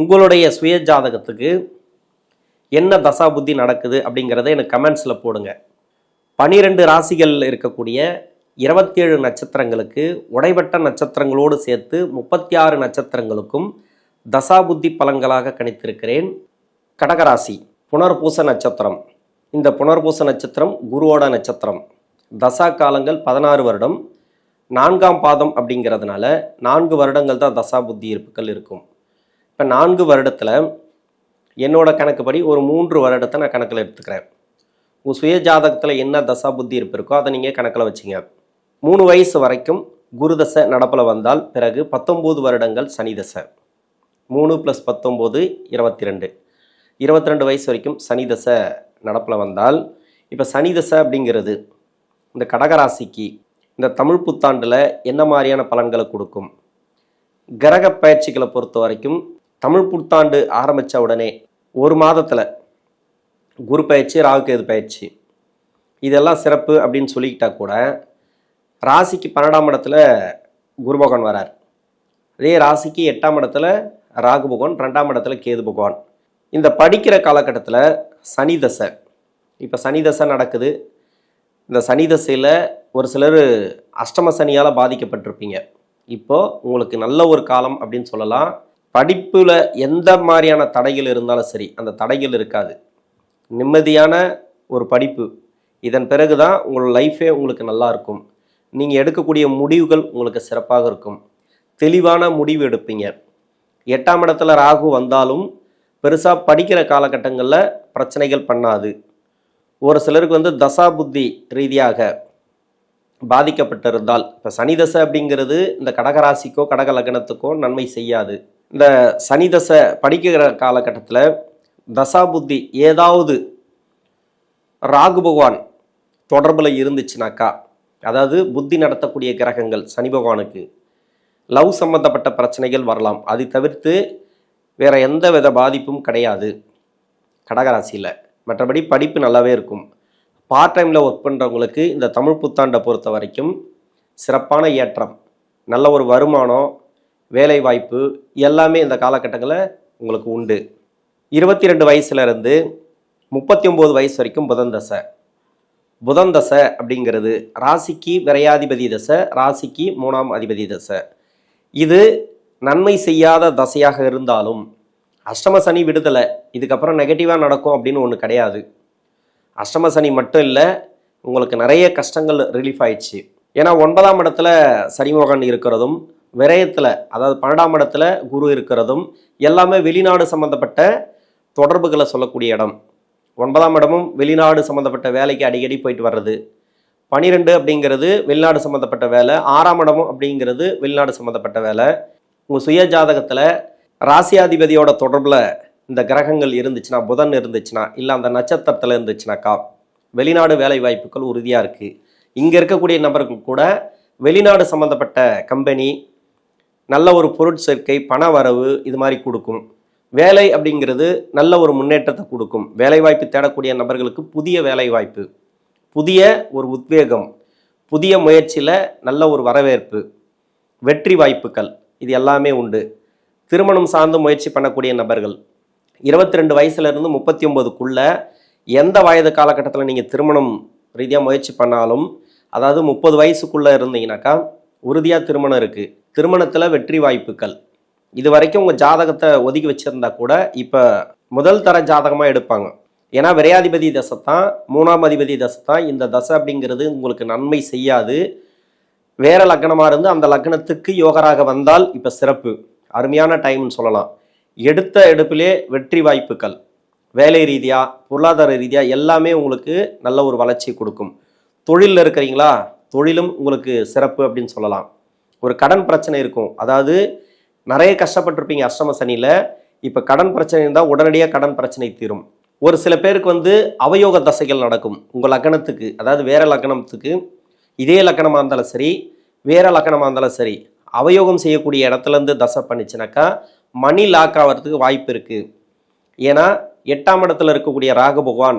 உங்களுடைய சுய ஜாதகத்துக்கு என்ன தசா புத்தி நடக்குது அப்படிங்கிறத எனக்கு கமெண்ட்ஸில் போடுங்க. பனிரெண்டு ராசிகள் இருக்கக்கூடிய இருபத்தேழு நட்சத்திரங்களுக்கு உடைபட்ட நட்சத்திரங்களோடு சேர்த்து முப்பத்தி ஆறு நட்சத்திரங்களுக்கும் தசாபுத்தி பலன்களாக கணித்திருக்கிறேன். கடகராசி புனர்பூச நட்சத்திரம். இந்த புனர்பூச நட்சத்திரம் குருவோட நட்சத்திரம். தசா காலங்கள் பதினாறு வருடம். நான்காம் பாதம் அப்படிங்கிறதுனால நான்கு வருடங்கள் தான் தசா புத்தி இருப்புகள் இருக்கும். இப்போ நான்கு வருடத்தில் என்னோட கணக்குப்படி ஒரு மூன்று வருடத்தை நான் கணக்கில் எடுத்துக்கிறேன். உங்கள் சுய ஜாதகத்தில் என்ன தசா புத்தி இருப்பிருக்கோ அதை நீங்கள் கணக்கில் வச்சுங்க. மூணு வயசு வரைக்கும் குரு தசை நடப்பில் வந்தால் பிறகு பத்தொம்போது வருடங்கள் சனி தசை. மூணு ப்ளஸ் பத்தொம்போது இருபத்தி ரெண்டு இருபத்தி ரெண்டு வயசு வரைக்கும் சனி தசை நடப்பில் வந்தால் இப்போ சனி தசை அப்படிங்கிறது இந்த கடகராசிக்கு இந்த தமிழ் புத்தாண்டில் என்ன மாதிரியான பலன்களை கொடுக்கும்? கிரக பயிற்சிகளை பொறுத்த வரைக்கும் தமிழ் புத்தாண்டு ஆரம்பித்த உடனே ஒரு மாதத்தில் குரு பயிற்சி ராகுகேது பயிற்சி. இதெல்லாம் சிறப்பு அப்படின்னு சொல்லிக்கிட்டா கூட ராசிக்கு பன்னெண்டாம் இடத்துல குருபகவான் வரார். அதே ராசிக்கு எட்டாம் இடத்துல ராகு பகவான் ரெண்டாம் இடத்துல கேது பகவான். இந்த படிக்கிற காலகட்டத்தில் சனி தசை. இப்போ சனி தசை நடக்குது. இந்த சனி தசையில் ஒரு சிலர் அஷ்டம சனியால் பாதிக்கப்பட்டிருப்பீங்க. இப்போ உங்களுக்கு நல்ல ஒரு காலம் அப்படின்னு சொல்லலாம். படிப்பில் எந்த மாதிரியான தடைகள் இருந்தாலும் சரி அந்த தடைகள் இருக்காது. நிம்மதியான ஒரு படிப்பு. இதன் பிறகு தான் உங்களோட லைஃபே உங்களுக்கு நல்லா இருக்கும். நீங்கள் எடுக்கக்கூடிய முடிவுகள் உங்களுக்கு சிறப்பாக இருக்கும். தெளிவான முடிவு எடுப்பீங்க. எட்டாம் இடத்துல ராகு வந்தாலும் பெருசாக படிக்கிற காலகட்டங்களில் பிரச்சனைகள் பண்ணாது. ஒரு சிலருக்கு வந்து தசா புத்தி ரீதியாக பாதிக்கப்பட்டிருந்தால் இப்போ சனி தசை அப்படிங்கிறது இந்த கடகராசிக்கோ கடக லக்னத்துக்கோ நன்மை செய்யாது. இந்த சனி தசை படிக்கிற காலகட்டத்தில் தசாபுத்தி ஏதாவது ராகு பகவான் தொடர்பில் இருந்துச்சுனாக்கா அதாவது புத்தி நடத்தக்கூடிய கிரகங்கள் சனி பகவானுக்கு லவ் சம்பந்தப்பட்ட பிரச்சனைகள் வரலாம். அதை தவிர்த்து வேற எந்த வித பாதிப்பும் கிடையாது கடகராசியில். மற்றபடி படிப்பு நல்லாவே இருக்கும். பார்ட் டைமில் ஒர்க் பண்ணுறவங்களுக்கு இந்த தமிழ் புத்தாண்டை பொறுத்த வரைக்கும் சிறப்பான ஏற்றம். நல்ல ஒரு வருமானம் வேலைவாய்ப்பு எல்லாமே இந்த காலகட்டங்களில் உங்களுக்கு உண்டு. இருபத்தி ரெண்டு வயசுலேருந்து முப்பத்தி ஒம்பது வயசு வரைக்கும் புதன் தசை. புதன் தசை அப்படிங்கிறது ராசிக்கு விரையாதிபதி தசை ராசிக்கு மூணாம் அதிபதி தசை. இது நன்மை செய்யாத தசையாக இருந்தாலும் அஷ்டம சனி விடுதலை இதுக்கப்புறம் நெகட்டிவாக நடக்கும் அப்படின்னு ஒன்று கிடையாது. அஷ்டம சனி மட்டும் இல்லை உங்களுக்கு நிறைய கஷ்டங்கள் ரிலீஃப் ஆயிடுச்சு. ஏன்னா ஒன்பதாம் இடத்துல சனிமோகன் இருக்கிறதும் விரயத்தில் அதாவது பன்னெண்டாம் இடத்துல குரு இருக்கிறதும் எல்லாமே வெளிநாடு சம்மந்தப்பட்ட தொடர்புகளை சொல்லக்கூடிய இடம். ஒன்பதாம் இடமும் வெளிநாடு சம்மந்தப்பட்ட வேலைக்கு அடிக்கடி போயிட்டு வர்றது. பனிரெண்டு அப்படிங்கிறது வெளிநாடு சம்மந்தப்பட்ட வேலை. ஆறாம் இடமும் அப்படிங்கிறது வெளிநாடு சம்மந்தப்பட்ட வேலை. உங்கள் சுய ஜாதகத்தில் ராசியாதிபதியோட தொடர்பில் இந்த கிரகங்கள் இருந்துச்சுன்னா புதன் இருந்துச்சுன்னா இல்லை அந்த நட்சத்திரத்தில் இருந்துச்சுனாக்கா வெளிநாடு வேலை வாய்ப்புகள் உறுதியாக இருக்குது இங்கே இருக்கக்கூடிய நபர்கள் கூட வெளிநாடு சம்மந்தப்பட்ட கம்பெனி நல்ல ஒரு பொருட்சேர்க்கை பண வரவு இது மாதிரி கொடுக்கும். வேலை அப்படிங்கிறது நல்ல ஒரு முன்னேற்றத்தை கொடுக்கும். வேலைவாய்ப்பு தேடக்கூடிய நபர்களுக்கு புதிய வேலைவாய்ப்பு புதிய ஒரு உத்வேகம் புதிய முயற்சியில் நல்ல ஒரு வரவேற்பு வெற்றி வாய்ப்புகள் இது எல்லாமே உண்டு. திருமணம் சார்ந்து முயற்சி பண்ணக்கூடிய நபர்கள் இருபத்தி ரெண்டு வயசுலேருந்து முப்பத்தி ஒம்போதுக்குள்ள எந்த வயது காலகட்டத்தில் நீங்கள் திருமணம் ரீதியாக முயற்சி பண்ணாலும் அதாவது முப்பது வயசுக்குள்ளே இருந்தீங்கன்னாக்கா உறுதியாக திருமணம் இருக்குது திருமணத்தில் வெற்றி வாய்ப்புகள். இது வரைக்கும் உங்கள் ஜாதகத்தை ஒதுக்கி வச்சுருந்தா கூட இப்போ முதல் தர ஜாதகமாக எடுப்பாங்க. ஏன்னா விரையாதிபதி தசை தான் மூணாம் அதிபதி தசை தான் இந்த தசை அப்படிங்கிறது உங்களுக்கு நன்மை செய்யாது. வேறு லக்னமாக இருந்து அந்த லக்னத்துக்கு யோகராக வந்தால் இப்போ சிறப்பு. அருமையான டைம்னு சொல்லலாம். எடுத்த எடுப்பிலே வெற்றி வாய்ப்புகள். வேலை ரீதியாக பொருளாதார ரீதியாக எல்லாமே உங்களுக்கு நல்ல ஒரு வளர்ச்சி கொடுக்கும். தொழிலில் இருக்கிறீங்களா? தொழிலும் உங்களுக்கு சிறப்பு அப்படின்னு சொல்லலாம். ஒரு கடன் பிரச்சனை இருக்கும். அதாவது நிறைய கஷ்டப்பட்டிருப்பீங்க அஷ்டம சனியில். இப்போ கடன் பிரச்சனை இருந்தால் உடனடியாக கடன் பிரச்சனை தீரும். ஒரு சில பேருக்கு வந்து அவயோக தசைகள் நடக்கும். உங்கள் லக்னத்துக்கு அதாவது வேற லக்னத்துக்கு இதே லக்னமாக இருந்தாலும் சரி வேற லக்னமாக இருந்தாலும் சரி அவயோகம் செய்யக்கூடிய இடத்துலேருந்து தசை பண்ணிச்சுனாக்கா மணி லாக் ஆகிறதுக்கு வாய்ப்பு இருக்குது ஏன்னா எட்டாம் இடத்துல இருக்கக்கூடிய ராகு பகவான்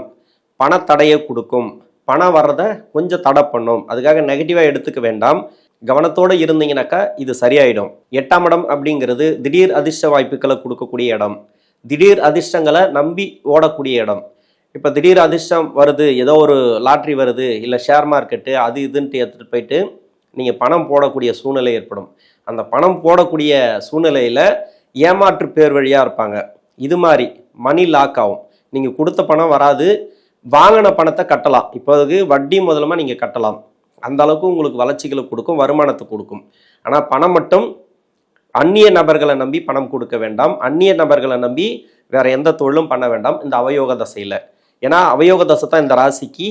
பணத்தடையை கொடுக்கும். பணம் வர்றதை கொஞ்சம் தடை பண்ணும். அதுக்காக நெகட்டிவாக எடுத்துக்க வேண்டாம். கவனத்தோடு இருந்தீங்கனாக்கா இது சரியாயிடும். எட்டாம் இடம் அப்படிங்கிறது திடீர் அதிர்ஷ்ட வாய்ப்புகளை கொடுக்கக்கூடிய இடம். திடீர் அதிர்ஷ்டங்களை நம்பி ஓடக்கூடிய இடம். இப்போ திடீர் அதிர்ஷ்டம் வருது ஏதோ ஒரு லாட்ரி வருது இல்லை ஷேர் மார்க்கெட்டு அது இதுன்ட்டு எடுத்துகிட்டு போயிட்டு நீங்கள் பணம் போடக்கூடிய சூழ்நிலை ஏற்படும். அந்த பணம் போடக்கூடிய சூழ்நிலையில் ஏமாற்று பேர் வழியாக இருப்பாங்க. இது மாதிரி மணி லாக் ஆகும். நீங்கள் கொடுத்த பணம் வராது வாங்கின பணத்தை கட்டலாம். இப்போதுக்கு வட்டி முதலமாக நீங்கள் கட்டலாம். அந்த அளவுக்கு உங்களுக்கு வளர்ச்சிகளை கொடுக்கும் வருமானத்தை கொடுக்கும். ஆனால் பணம் மட்டும் அந்நிய நபர்களை நம்பி பணம் கொடுக்க வேண்டாம். அந்நிய நபர்களை நம்பி வேற எந்த தொழிலும் பண்ண வேண்டாம். இந்த அவயோக தசையில். ஏன்னா அவயோக தசை தான் இந்த ராசிக்கு.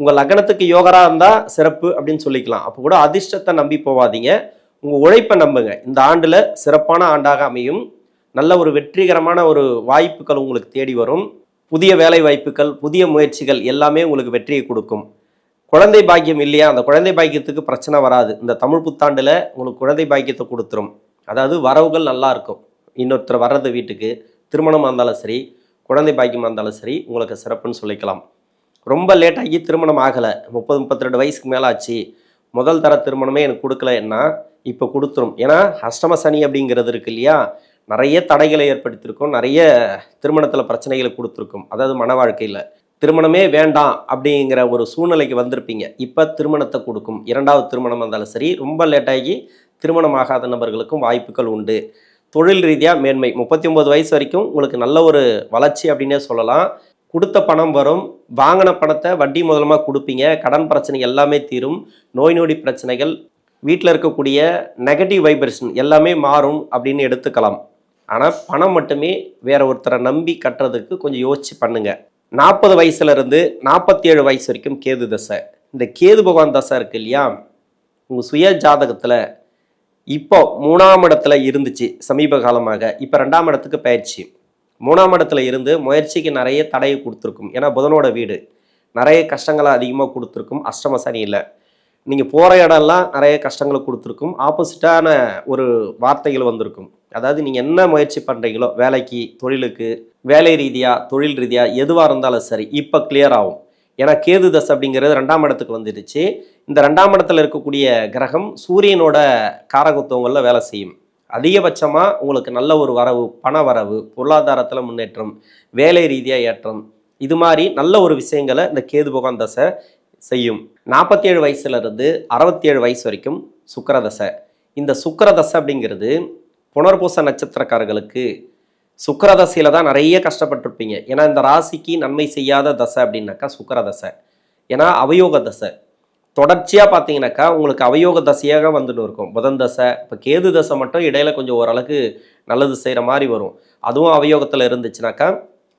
உங்கள் லக்னத்துக்கு யோகரா இருந்தால் சிறப்பு அப்படின்னு சொல்லிக்கலாம். அப்போ கூட அதிர்ஷ்டத்தை நம்பி போவாதீங்க. உங்கள் உழைப்பை நம்புங்க. இந்த ஆண்டில் சிறப்பான ஆண்டாக அமையும். நல்ல ஒரு வெற்றிகரமான ஒரு வாய்ப்புகள் உங்களுக்கு தேடி வரும். புதிய வேலை வாய்ப்புகள் புதிய முயற்சிகள் எல்லாமே உங்களுக்கு வெற்றியை கொடுக்கும். குழந்தை பாக்கியம் இல்லையா? அந்த குழந்தை பாக்கியத்துக்கு பிரச்சனை வராது. இந்த தமிழ் புத்தாண்டில் உங்களுக்கு குழந்தை பாக்கியத்தை கொடுத்துரும். அதாவது வரவுகள் நல்லா இருக்கும். இன்னொருத்தர் வர்றது வீட்டுக்கு திருமணமாக இருந்தாலும் சரி குழந்தை பாக்கியமாக இருந்தாலும் சரி உங்களுக்கு சிறப்புன்னு சொல்லிக்கலாம். ரொம்ப லேட்டாகி திருமணம் ஆகலை. முப்பது முப்பத்தி ரெண்டு வயசுக்கு மேலே ஆச்சு. முதல் தர திருமணமே எனக்கு கொடுக்கலன்னா இப்போ கொடுத்துரும். ஏன்னா அஷ்டம சனி அப்படிங்கிறது இருக்கு இல்லையா? நிறைய தடைகளை ஏற்படுத்தியிருக்கும். நிறைய திருமணத்தில் பிரச்சனைகளை கொடுத்துருக்கும். அதாவது மன வாழ்க்கையில். திருமணமே வேண்டாம் அப்படிங்கிற ஒரு சூழ்நிலைக்கு வந்திருப்பீங்க. இப்போ திருமணத்தை கொடுக்கும். இரண்டாவது திருமணம் இருந்தாலும் சரி ரொம்ப லேட்டாகி திருமணம் ஆகாத நபர்களுக்கும் வாய்ப்புகள் உண்டு. தொழில் ரீதியாக மேன்மை. முப்பத்தி ஒம்பது வயசு வரைக்கும் உங்களுக்கு நல்ல ஒரு வளர்ச்சி அப்படின்னே சொல்லலாம். கொடுத்த பணம் வரும். வாங்கின பணத்தை வட்டி முதலமாக கொடுப்பீங்க. கடன் பிரச்சனை எல்லாமே தீரும். நோய் நொடி பிரச்சனைகள் வீட்டில் இருக்கக்கூடிய நெகட்டிவ் வைப்ரேஷன் எல்லாமே மாறும் அப்படின்னு எடுத்துக்கலாம். ஆனால் பணம் மட்டுமே வேற ஒருத்தரை நம்பி கட்டுறதுக்கு கொஞ்சம் யோசிச்சு பண்ணுங்கள் நாற்பது வயசுல இருந்து நாற்பத்தி ஏழு வயசு வரைக்கும் கேது தசை. இந்த கேது பகவான் தசை இருக்கு இல்லையா? உங்கள் சுய ஜாதகத்தில் இப்போ மூணாம் இடத்துல இருந்துச்சு சமீப காலமாக. இப்போ ரெண்டாம் இடத்துக்கு பயிற்சி. மூணாம் இடத்துல இருந்து முயற்சிக்கு நிறைய தடையை கொடுத்துருக்கும். ஏன்னா புதனோட வீடு. நிறைய கஷ்டங்களை அதிகமாக கொடுத்துருக்கும். அஷ்டம சனியில். நீங்கள் போகிற இடம்லாம் நிறைய கஷ்டங்களை கொடுத்துருக்கும். ஆப்போசிட்டான ஒரு வார்த்தைகள் வந்திருக்கும். அதாவது நீங்கள் என்ன முயற்சி பண்ணுறீங்களோ வேலைக்கு தொழிலுக்கு வேலை ரீதியாக தொழில் ரீதியாக எதுவாக இருந்தாலும் சரி இப்போ கிளியர் ஆகும். ஏன்னா கேது தசை அப்படிங்கிறது ரெண்டாம் இடத்துக்கு வந்துடுச்சு. இந்த ரெண்டாம் இடத்துல இருக்கக்கூடிய கிரகம் சூரியனோட காரகத்துவங்களில் வேலை செய்யும். அதிகபட்சமாக உங்களுக்கு நல்ல ஒரு வரவு பண வரவு பொருளாதாரத்தில் முன்னேற்றம் வேலை ரீதியாக ஏற்றம் இது மாதிரி நல்ல ஒரு விஷயங்களை இந்த கேது பகவான் தசை செய்யும். நாற்பத்தி ஏழு வயசுலேருந்து அறுபத்தி ஏழு வயசு வரைக்கும் சுக்கரதசை. இந்த சுக்கரதசை அப்படிங்கிறது புனர்பூச நட்சத்திரக்காரர்களுக்கு சுக்கரதசையில் தான் நிறைய கஷ்டப்பட்டிருப்பீங்க. ஏன்னா இந்த ராசிக்கு நன்மை செய்யாத தசை அப்படின்னாக்கா சுக்கரதசை. ஏன்னா அவயோக தசை. தொடர்ச்சியாக பார்த்தீங்கன்னாக்கா உங்களுக்கு அவயோக தசையாக வந்துட்டு இருக்கும். புதன் தசை இப்போ கேது தசை மட்டும் இடையில கொஞ்சம் ஓரளவுக்கு நல்லது செய்கிற மாதிரி வரும். அதுவும் அவயோகத்தில் இருந்துச்சுனாக்கா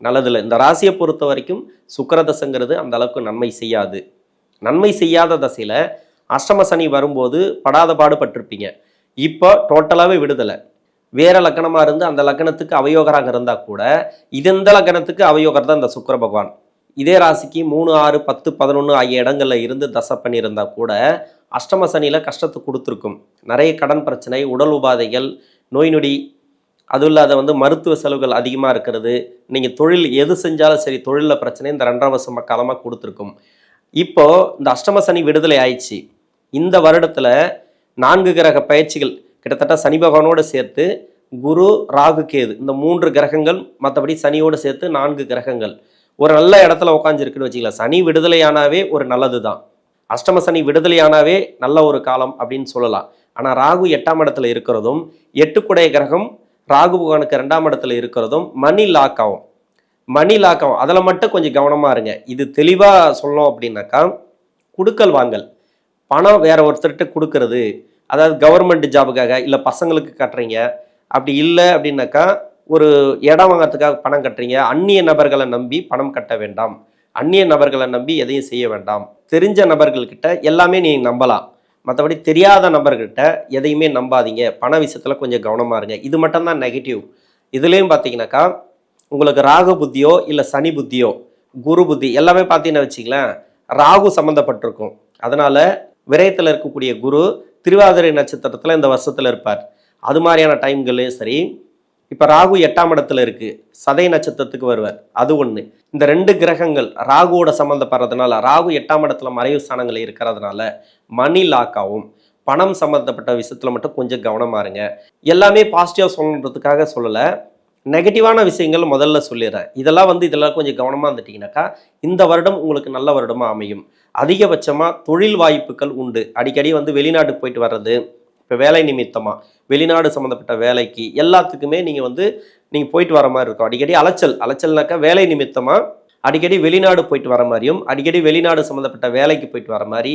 நல்லதில்லை. இந்த ராசியை பொறுத்த வரைக்கும் சுக்கரதசைங்கிறது அந்த அளவுக்கு நன்மை செய்யாது. நன்மை செய்யாத தசையில் அஷ்டம சனி வரும்போது படாத பாடுபட்டிருப்பீங்க. இப்போ டோட்டலாகவே விடுதலை. வேற லக்கணமாக இருந்து அந்த லக்கணத்துக்கு அவயோகராக இருந்தால் கூட இது இந்த லக்கணத்துக்கு அவயோகர் தான் இந்த சுக்கர பகவான். இதே ராசிக்கு மூணு ஆறு பத்து பதினொன்று ஆகிய இடங்களில் இருந்து தசை பண்ணியிருந்தா கூட அஷ்டம சனியில் கஷ்டத்தை கொடுத்துருக்கும். நிறைய கடன் பிரச்சனை உடல் உபாதைகள் நோய் நொடி அதுவும் இல்லாத வந்து மருத்துவ செலவுகள் அதிகமாக இருக்கிறது. நீங்கள் தொழில் எது செஞ்சாலும் சரி தொழிலில் பிரச்சனை இந்த ரெண்டாம் வருஷம் காலமாக கொடுத்துருக்கும். இப்போ இந்த அஷ்டம சனி விடுதலை ஆயிடுச்சு. இந்த வருடத்துல நான்கு கிரக பயிற்சிகள் கிட்டத்தட்ட சனி பகவானோடு சேர்த்து குரு ராகு கேது இந்த மூன்று கிரகங்கள் மற்றபடி சனியோடு சேர்த்து நான்கு கிரகங்கள். ஒரு நல்ல இடத்துல உட்காந்துருக்குன்னு வச்சுக்கலாம் சனி விடுதலையானாவே ஒரு நல்லது தான் அஷ்டம சனி விடுதலையானாவே நல்ல ஒரு காலம் அப்படின்னு சொல்லலாம். ஆனால் ராகு எட்டாம் இடத்துல இருக்கிறதும் எட்டுக்குடைய கிரகம் ராகு பகவானுக்கு ரெண்டாம் இடத்துல இருக்கிறதும் மணி லாக் ஆகும். மணி லாக்கம் அதில் மட்டும் கொஞ்சம் கவனமாக இருங்க. இது தெளிவாக சொல்லணும் அப்படின்னாக்கா கொடுக்கல் வாங்கல். பணம் வேற ஒருத்தர்கிட்ட கொடுக்கறது அதாவது கவர்மெண்ட் ஜாபுக்காக இல்லை பசங்களுக்கு கட்டுறீங்க அப்படி இல்லை அப்படின்னாக்கா ஒரு இடம் வாங்குறதுக்காக பணம் கட்டுறீங்க அந்நிய நபர்களை நம்பி பணம் கட்ட வேண்டாம். அந்நிய நபர்களை நம்பி எதையும் செய்ய வேண்டாம். தெரிஞ்ச நபர்கள்கிட்ட எல்லாமே நீ நம்பலாம். மற்றபடி தெரியாத நபர்கிட்ட எதையுமே நம்பாதீங்க. பண விஷயத்தில் கொஞ்சம் கவனமாக இருங்க. இது மட்டும்தான் நெகட்டிவ் இதுலேயும் பார்த்தீங்கன்னாக்கா உங்களுக்கு ராகு புத்தியோ இல்லை சனி புத்தியோ குரு புத்தி எல்லாமே பார்த்தீங்கன்னா வச்சிங்களேன் ராகு சம்மந்தப்பட்டிருக்கும் அதனால் விரயத்தில் இருக்கக்கூடிய குரு திருவாதிரை நட்சத்திரத்தில் இந்த வருஷத்தில் இருப்பார். அது மாதிரியான டைம்கள்லையும் சரி. இப்போ ராகு எட்டாம் இடத்துல இருக்குது சதை நட்சத்திரத்துக்கு வருவார். அது ஒன்று இந்த ரெண்டு கிரகங்கள் ராகுவோட சம்மந்தப்படுறதுனால ராகு எட்டாம் இடத்துல மறைவு ஸ்தானங்கள் இருக்கிறதுனால மணி லாக்காவும் பணம் சம்மந்தப்பட்ட விஷயத்தில் மட்டும் கொஞ்சம் கவனமா இருங்க. எல்லாமே பாசிட்டிவாக சொல்லணுன்றதுக்காக சொல்லலை. நெகட்டிவான விஷயங்கள் முதல்ல சொல்லிடுறேன். இதெல்லாம் வந்து இதெல்லாம் கொஞ்சம் கவனமாக இருந்துட்டிங்கனாக்கா இந்த வருடம் உங்களுக்கு நல்ல வருடமாக அமையும். அதிகபட்சமாக தொழில் வாய்ப்புகள் உண்டு. அடிக்கடி வந்து வெளிநாட்டுக்கு போயிட்டு வர்றது இப்போ வேலை நிமித்தமாக வெளிநாடு சம்மந்தப்பட்ட வேலைக்கு எல்லாத்துக்குமே நீங்கள் வந்து நீங்கள் போயிட்டு வர மாதிரி இருக்கும். அடிக்கடி அலைச்சல். அலைச்சல்னாக்கா வேலை நிமித்தமாக அடிக்கடி வெளிநாடு போயிட்டு வர மாதிரியும் அடிக்கடி வெளிநாடு சம்மந்தப்பட்ட வேலைக்கு போயிட்டு வர மாதிரி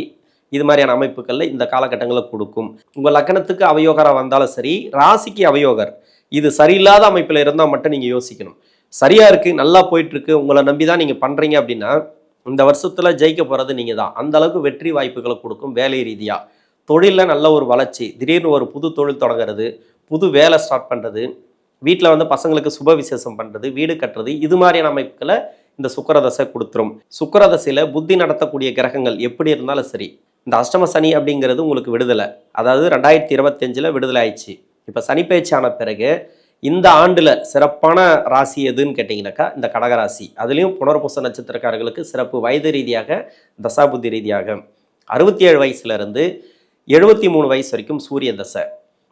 இது மாதிரியான அமைப்புகளில் இந்த காலகட்டங்களில் கொடுக்கும். உங்கள் லக்கணத்துக்கு அவயோகரம் வந்தாலும் சரி ராசிக்கு அவயோகர். இது சரியில்லாத அமைப்பில் இருந்தால் மட்டும் நீங்கள் யோசிக்கணும். சரியாக இருக்குது நல்லா போயிட்டுருக்கு உங்களை நம்பி தான் நீங்கள் பண்ணுறீங்க அப்படின்னா இந்த வருஷத்தில் ஜெயிக்க போகிறது நீங்கள் தான் அந்த அளவுக்கு வெற்றி வாய்ப்புகளை கொடுக்கும் வேலை ரீதியாக தொழிலில் நல்ல ஒரு வளர்ச்சி திடீர்னு ஒரு புது தொழில் தொடங்குறது புது வேலை ஸ்டார்ட் பண்ணுறது வீட்டில் வந்து பசங்களுக்கு சுப விசேஷம் பண்ணுறது வீடு கட்டுறது இது மாதிரியான அமைப்புகளை இந்த சுக்கரதசை கொடுத்துரும். சுக்கரதசையில் புத்தி நடத்தக்கூடிய கிரகங்கள் எப்படி இருந்தாலும் சரி. இந்த அஷ்டம சனி அப்படிங்கிறது உங்களுக்கு விடுதலை. அதாவது ரெண்டாயிரத்தி இருபத்தஞ்சில் விடுதலை ஆயிடுச்சு. இப்போ சனி ஆன பிறகு இந்த ஆண்டில் சிறப்பான ராசி எதுன்னு கேட்டிங்கனாக்கா இந்த கடகராசி. அதுலேயும் புனர்பூச நட்சத்திரக்காரர்களுக்கு சிறப்பு வயது ரீதியாக தசாபுத்தி ரீதியாக. அறுபத்தி ஏழு வயசுலேருந்து எழுபத்தி மூணு வயசு வரைக்கும் சூரிய தசை.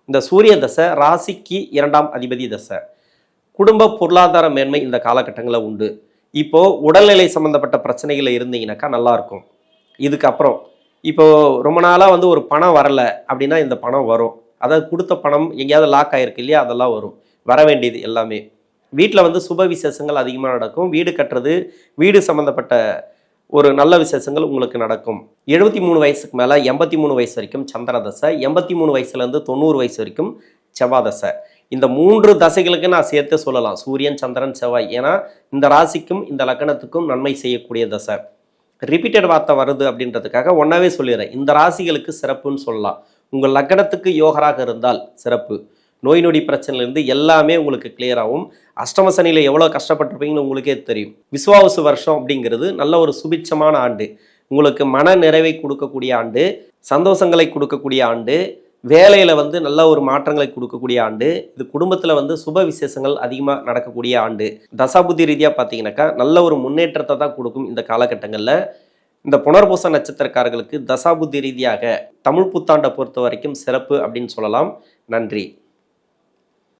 இந்த சூரிய தசை ராசிக்கு இரண்டாம் அதிபதி தசை. குடும்ப பொருளாதார மேன்மை இந்த காலகட்டங்களில் உண்டு. இப்போது உடல்நிலை சம்மந்தப்பட்ட பிரச்சனைகள் இருந்தீங்கன்னாக்கா நல்லாயிருக்கும் இதுக்கப்புறம் இப்போது ரொம்ப நாளாக வந்து ஒரு பணம் வரலை அப்படின்னா இந்த பணம் வரும். அதாவது கொடுத்த பணம் எங்கேயாவது லாக் ஆயிருக்கு இல்லையா? அதெல்லாம் வரும். வர வேண்டியது எல்லாமே. வீட்டில் வந்து சுப விசேஷங்கள் அதிகமாக நடக்கும். வீடு கட்டுறது வீடு சம்மந்தப்பட்ட ஒரு நல்ல விசேஷங்கள் உங்களுக்கு நடக்கும். எழுபத்தி மூணு வயசுக்கு மேலே எண்பத்தி மூணு வயசு வரைக்கும் சந்திரதசை எண்பத்தி மூணு வயசுலேருந்து தொண்ணூறு வயசு வரைக்கும் செவ்வாய் தசை. இந்த மூன்று தசைகளுக்கு நான் சேர்த்து சொல்லலாம். சூரியன் சந்திரன் செவ்வாய். ஏன்னா இந்த ராசிக்கும் இந்த லக்னத்துக்கும் நன்மை செய்யக்கூடிய தசை. ரிப்பீட்டட் வார்த்தை வருது அப்படின்றதுக்காக ஒன்றாவே சொல்லிடுறேன். இந்த ராசிகளுக்கு சிறப்புன்னு சொல்லலாம். உங்கள் லக்னத்துக்கு யோகராக இருந்தால் சிறப்பு. நோய் நொடி பிரச்சனையிலேருந்து எல்லாமே உங்களுக்கு clear ஆகும். அஷ்டம சனியில் எவ்வளோ கஷ்டப்பட்டிருப்பீங்கன்னு உங்களுக்கே தெரியும். விஸ்வாவசு வருஷம் அப்படிங்கிறது நல்ல ஒரு சுபிட்சமான ஆண்டு. உங்களுக்கு மன நிறைவை கொடுக்கக்கூடிய ஆண்டு சந்தோஷங்களை கொடுக்கக்கூடிய ஆண்டு வேலையில் வந்து நல்ல ஒரு மாற்றங்களை கொடுக்கக்கூடிய ஆண்டு இது குடும்பத்தில் வந்து சுப விசேஷங்கள் அதிகமாக நடக்கக்கூடிய ஆண்டு. தசாபுத்தி ரீதியாக பார்த்தீங்கன்னாக்கா நல்ல ஒரு முன்னேற்றத்தை தான் கொடுக்கும் இந்த காலகட்டங்களில். இந்த புனர்பூச நட்சத்திரக்காரர்களுக்கு தசாபுத்தி ரீதியாக தமிழ் புத்தாண்டை பொறுத்த வரைக்கும் சிறப்பு அப்படின்னு சொல்லலாம். நன்றி.